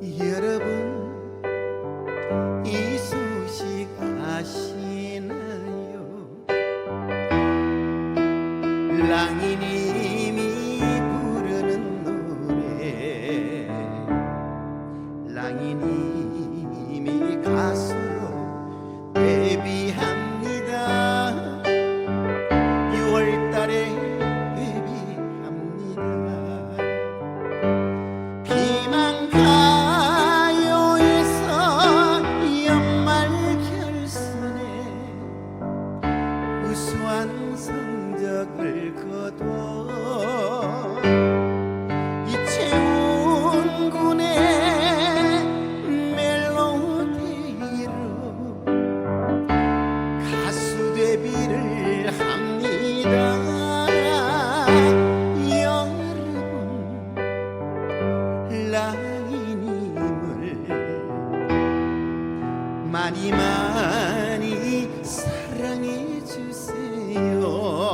여러분 이 소식 아시나요? 랑이니 우수한 성적을 거둬. 이채운 군의 멜로디로 가수 데뷔를 합니다. 여러분 라인님을 많이 많이 사랑해 주세요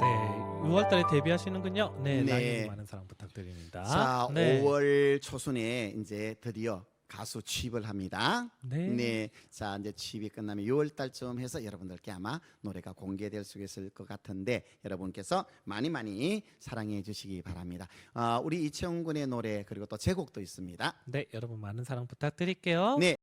네, 6월달에 데뷔하시는군요. 네, 네. 라디오 많은 사랑 부탁드립니다. 자, 네. 5월 초순에 이제 드디어 가수 취입을 합니다. 네. 네. 자, 이제 취입이 끝나면 6월 달쯤 해서 여러분들께 아마 노래가 공개될 수 있을 것 같은데 여러분께서 많이 많이 사랑해 주시기 바랍니다. 아, 우리 이채용 군의 노래 그리고 또 제곡도 있습니다. 네, 여러분 많은 사랑 부탁드릴게요. 네.